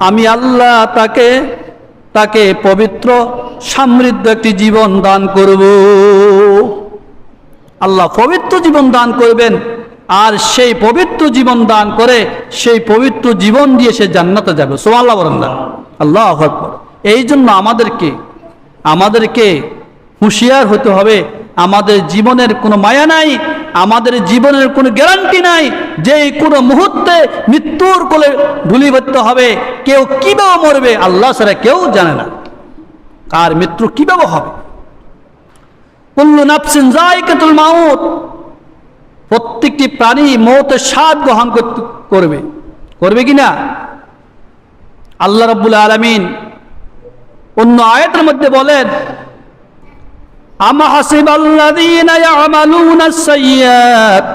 আমি আল্লাহ তাকে তাকে পবিত্র সমৃদ্ধ একটি জীবন দান করব। আল্লাহ পবিত্র জীবন দান করবেন, আর সেই পবিত্র জীবন দান করে সেই পবিত্র জীবন দিয়ে সে জান্নাতে যাবে। সোমাল্লাহ বলেন না। আল্লাহ এই জন্য আমাদেরকে আমাদেরকে হুঁশিয়ার হতে হবে। আমাদের জীবনের কোনো মায়া নাই আমাদের জীবনের কোনো গ্যারান্টি নাই যে কোনো মুহূর্তে মৃত্যুর কোলে ধুলিবদ্ধ হবে। কেউ কীভাবে মরবে আল্লাহ ছাড়া কেউ জানে না। কার মৃত্যু কীভাবে হবে? কুল্লু নাফসিন জায়কাতুল মাউত। প্রত্যেকটি প্রাণী মৌতের স্বাদ গ্রহণ করবে। করবে কি না? আল্লাহ রব্বুল আলমিন অন্য আয়াতের মধ্যে বলেন হাসিব আল্লাযীনা ইয়ামালুনা সাইয়্যাত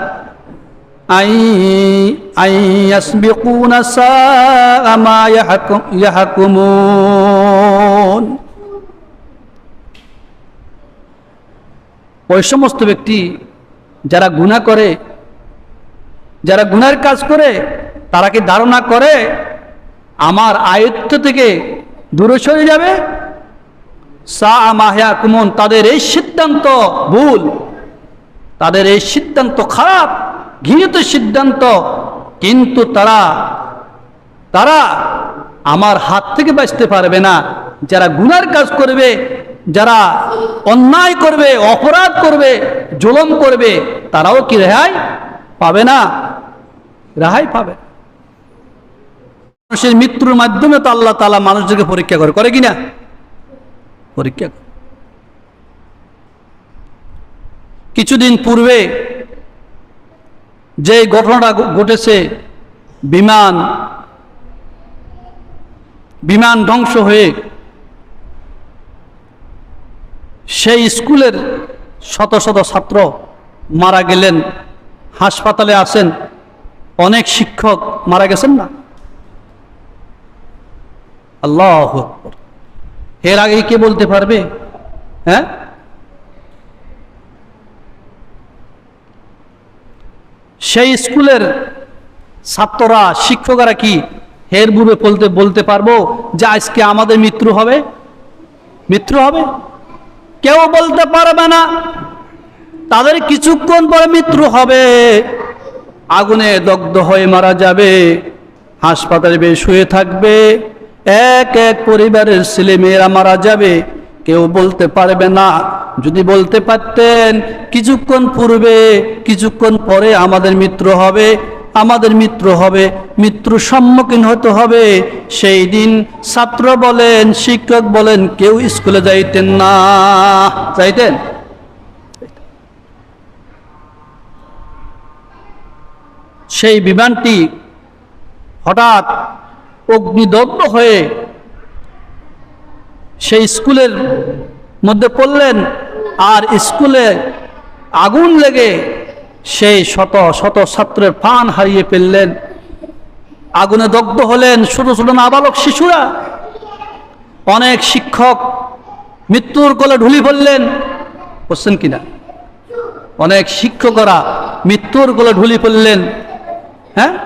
আই আই ইয়াসবিকুনা সাআ মা ইয়াহকুম ওই সমস্ত ব্যক্তি যারা গুনাহ করে, যারা গুনার কাজ করে, তারা কি ধারণা করে, আমার আয়ত্ত থেকে দূরে সরে যাবে? সা তাদের এই সিদ্ধান্ত ভুল। তাদের এই সিদ্ধান্ত খারাপ, ঘৃণিত সিদ্ধান্ত। কিন্তু তারা তারা আমার হাত থেকে বাঁচতে পারবে না। যারা গুনার কাজ করবে, যারা অন্যায় করবে, অপরাধ করবে, জুলম করবে, তারাও কি রেহাই পাবে না? রেহাই পাবে। মানুষের মৃত্যুর মাধ্যমে তো আল্লাহ তালা মানুষদেরকে পরীক্ষা করে করে কিনা? পরীক্ষা কিছুদিন পূর্বে যে ঘটনাটা ঘটেছে, বিমান বিমান ধ্বংস হয়ে সেই স্কুলের শত শত ছাত্র মারা গেলেন, হাসপাতালে আছেন, অনেক শিক্ষক মারা গেছেন না আল্লাহ আকবর। এর আগে কে বলতে পারবে? হ্যাঁ? সেই স্কুলের ছাত্ররা, শিক্ষকরা কি হের বুড়ে বলতে বলতে পারব যে আজকে আমাদের মৃত্যু হবে? মৃত্যু হবে? কেউ বলতে পারবে না। তাদের কিছুক্ষণ পরে মৃত্যু হবে। আগুনে দগ্ধ হয়ে মারা যাবে। হাসপাতালে বেশ শুয়ে থাকবে। এক এক পরিবারের ছেলে মেয়েরা মারা যাবে। কেউ বলতে পারবে না। যদি বলতে পারতেন, কিছুক্ষণ পূর্বে, কিছুক্ষণ পরে আমাদের মিত্র হবে, আমাদের মৃত্যু হবে মৃত্যুর সম্মুখীন হতে হবে। সেই দিন ছাত্র বলেন, শিক্ষক বলেন, কেউ স্কুলে যাইতেন না। যাইতেন? সেই বিমানটি হঠাৎ অগ্নিদগ্ধ হয়ে সেই স্কুলের মধ্যে পড়লেন আর স্কুলে আগুন লেগে সেই শত শত ছাত্রের প্রাণ হারিয়ে ফেললেন। আগুনে দগ্ধ হলেন ছোট ছোট নাবালক শিশুরা। অনেক শিক্ষক মৃত্যুর কোলে ঢুলি পড়লেন। বুঝছেন কিনা? অনেক শিক্ষকরা মৃত্যুর কোলে ঢুলি পড়লেন। হ্যাঁ?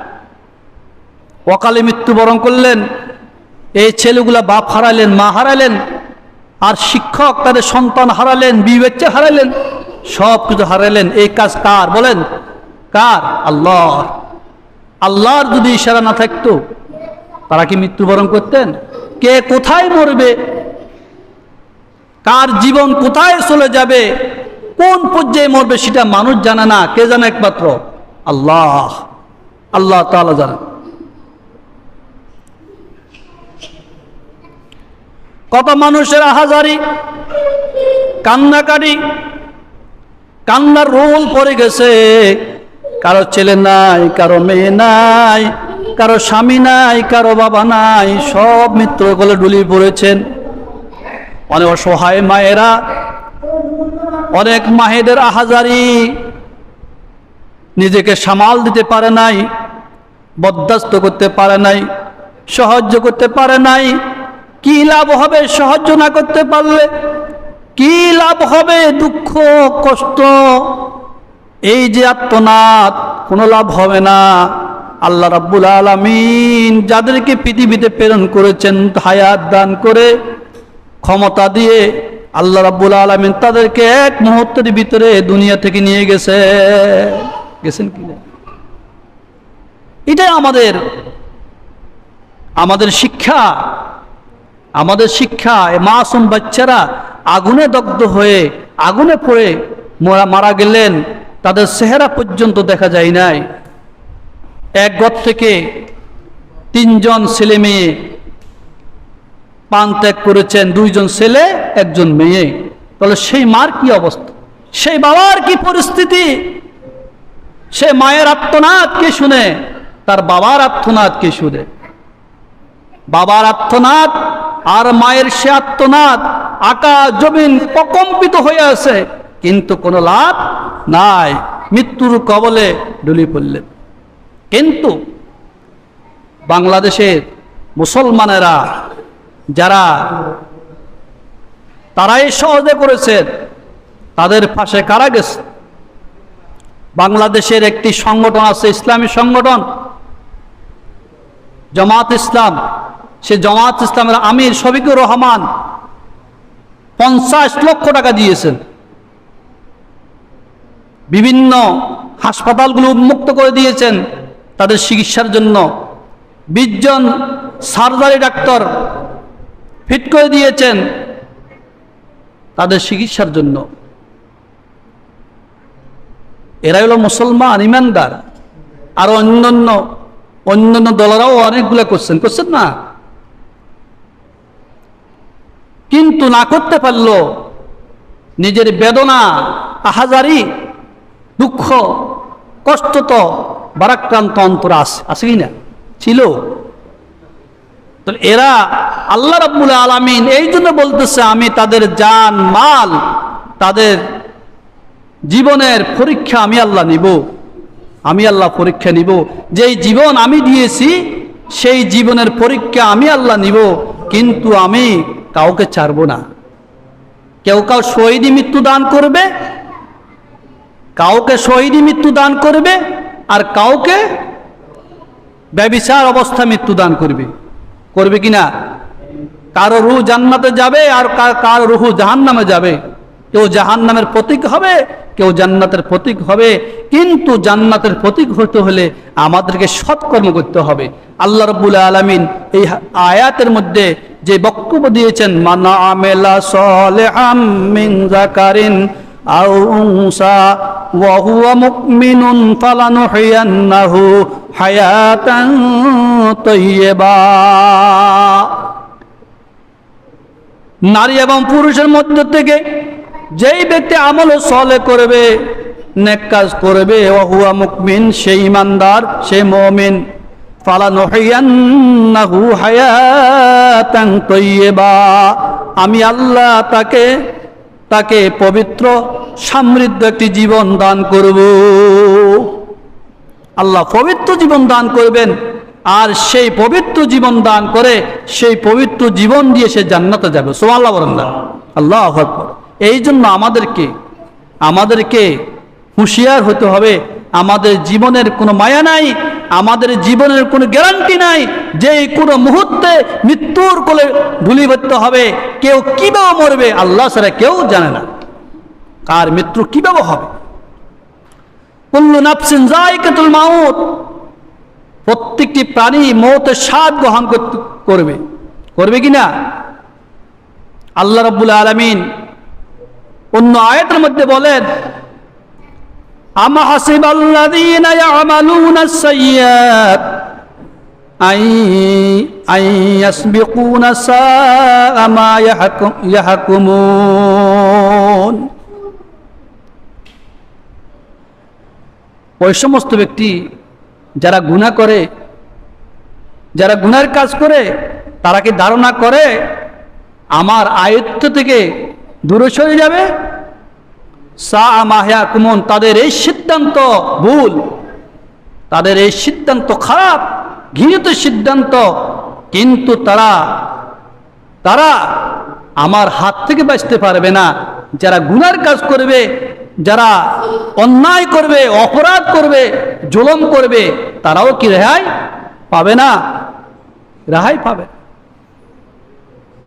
অকালে মৃত্যুবরণ করলেন, এই ছেলেগুলা বাপ হারালেন, মা হারালেন, আর শিক্ষক তাদের সন্তান হারালেন বিবেচ্চা হারালেন, সব কিছু হারালেন। এই কাজ কার? বলেন, কার? আল্লাহ আল্লাহর যদি ইশারা না থাকতো, তারা কি মৃত্যুবরণ করতেন? কে কোথায় মরবে? কার জীবন কোথায় চলে যাবে? কোন পর্যায়ে মরবে সেটা মানুষ জানে না। কে জানে একমাত্র? আল্লাহ। আল্লাহ তাআলা জানেন। কত মানুষের আহাজারি কান্নাকারি কান্নার রোল পড়ে গেছে। কারও ছেলে নাই, কারও মেয়ে নাই, কারও স্বামী নাই, কারও বাবা নাই, সব মিত্র গলে ডুলিয়ে পড়েছেন। অনেক অসহায় মায়েরা, অনেক মাহেদের আহাজারি, নিজেকে সামাল দিতে পারে নাই, বরদাস্ত করতে পারে নাই, সাহায্য করতে পারে নাই কি লাভ হবে? সাহায্য না করতে পারলে কি লাভ হবে? দুঃখ, কষ্ট? এই যে আত্মনাথ কোনো লাভ হবে না। আল্লাহ রাব্বুল আলামিন যাদেরকে পৃথিবীতে প্রেরণ করেছেন, হায়াত দান করে, ক্ষমতা দিয়ে আল্লাহ রাব্বুল আলামিন তাদেরকে এক মুহূর্তের ভিতরে দুনিয়া থেকে নিয়ে গেছে। গেছেন কি এটাই আমাদের আমাদের শিক্ষা। আমাদের শিক্ষা মাসুম বাচ্চারা আগুনে দগ্ধ হয়ে, আগুনে পড়ে মারা মারা গেলেন, তাদের চেহারা পর্যন্ত দেখা যায় নাই। এক ঘর থেকে তিনজন ছেলে মেয়ে পান ত্যাগ করেছেন, দুইজন ছেলে, একজন মেয়ে। তাহলে সেই মার কি অবস্থা? সেই বাবার কি পরিস্থিতি? সে মায়ের আত্মনাদ কে শুনে? তার বাবার আত্মনাদ কে শুনে? বাবার আত্মনাদ আর মায়ের সে আত্মনাদ আকাশ জমিন প্রকম্পিত হয়ে আছে, কিন্তু কোনো লাভ নাই। মৃত্যুর কবলে ডুলি পড়লেন। কিন্তু বাংলাদেশের মুসলমানেরা যারা তারাই সহজে করেছেন, তাদের পাশে কারা গেছে? বাংলাদেশের একটি সংগঠন আছে, ইসলামী সংগঠন, জামাত ইসলাম। সে জামাত ইসলামের আমির শফিকুর রহমান পঞ্চাশ লক্ষ টাকা দিয়েছেন। বিভিন্ন হাসপাতালগুলো উন্মুক্ত করে দিয়েছেন তাদের চিকিৎসার জন্য। বিশজন সার্জারি ডাক্তার ফিট করে দিয়েছেন তাদের চিকিৎসার জন্য। এরা হলো মুসলমান, ইমানদার। আর অন্যান্য অন্যান্য দলেরাও অনেকগুলো করছেন। করছেন না? কিন্তু না করতে পারল, নিজের বেদনা আহাজারি দুঃখ, কষ্ট তো বারাক্রান্ত অন্তর আছে আছে কি না ছিল এরা আল্লাহ রাব্বুল আলামিন এই জন্য বলতেছে, আমি তাদের জান, মাল, তাদের জীবনের পরীক্ষা আমি আল্লাহ নিব। আমি আল্লাহ পরীক্ষা নিব। যেই জীবন আমি দিয়েছি, সেই জীবনের পরীক্ষা আমি আল্লাহ নিব। কিন্তু আমি কাউকে ছাড়বো না। কেউ কাউ শহীদী মৃত্যু দান করবে, কাউকে শহীদী মৃত্যু দান করবে, আর কাউকে ব্যবিচার অবস্থা মৃত্যু দান করবে। করবে কি না? কারও রুহ জান্নাতে যাবে আর কার- কার রুহু জাহান নামে যাবে। কেউ জাহান নামের প্রতীক হবে, কেউ জান্নাতের প্রতীক হবে। কিন্তু জান্নাতের প্রতীক হতে হলে আমাদেরকে সৎকর্ম করতে হবে। আল্লাহ রব্বুল আলমিন এই আয়াতের মধ্যে যে বক্তব্য দিয়েছেন, মানা আমেলা মিন হুয়া হায়াতান তাইয়্যিবা। নারী এবং পুরুষের মধ্য থেকে যেই ব্যক্তি আমল সলে করবে, নেক কাজ করবে ওহুয়া মুকমিন সেই ইমানদার সে মমিন। আমি আল্লাহ তাকে তাকে পবিত্র সমৃদ্ধ একটি জীবন দান করব। আল্লাহ পবিত্র জীবন দান করবেন, আর সেই পবিত্র জীবন দান করে সেই পবিত্র জীবন দিয়ে সে জান্নাতে যাবে। সোমাল্লাহ বলেন না। আল্লাহ আকবর। এই জন্য আমাদেরকে আমাদেরকে হুঁশিয়ার হতে হবে। আমাদের জীবনের কোনো মায়া নাই। আমাদের জীবনের কোনো গ্যারান্টি নাই যে কোনো মুহূর্তে মৃত্যুর কোলে ধুলিবত্ত হবে। কেউ কীভাবে মরবে আল্লাহ ছাড়া কেউ জানে না। কার মৃত্যু কীভাবে হবে? প্রত্যেকটি প্রাণী মৌতের স্বাদ গ্রহণ করবে। করবে কি না? আল্লাহ রব্বুল আলমিন অন্য আয়াতের মধ্যে বলেন আমা হাসিব আল্লাযীনা ইয়ামালুনা সাইয়্যাত আই আই ইয়াসবিকুনা সাআ মা ইয়াহকুম ইয়াহকুমুন ওই সমস্ত ব্যক্তি যারা গুণা করে, যারা গুনার কাজ করে, তারা কি ধারণা করে, আমার আয়ত্ত থেকে দূরে সরে যাবে? সা তাদের এই সিদ্ধান্ত ভুল। তাদের এই সিদ্ধান্ত খারাপ, ঘৃণিত সিদ্ধান্ত। কিন্তু তারা তারা আমার হাত থেকে বাঁচতে পারবে না। যারা গুনার কাজ করবে, যারা অন্যায় করবে, অপরাধ করবে, জুলম করবে, তারাও কি রেহাই পাবে না? রেহাই পাবে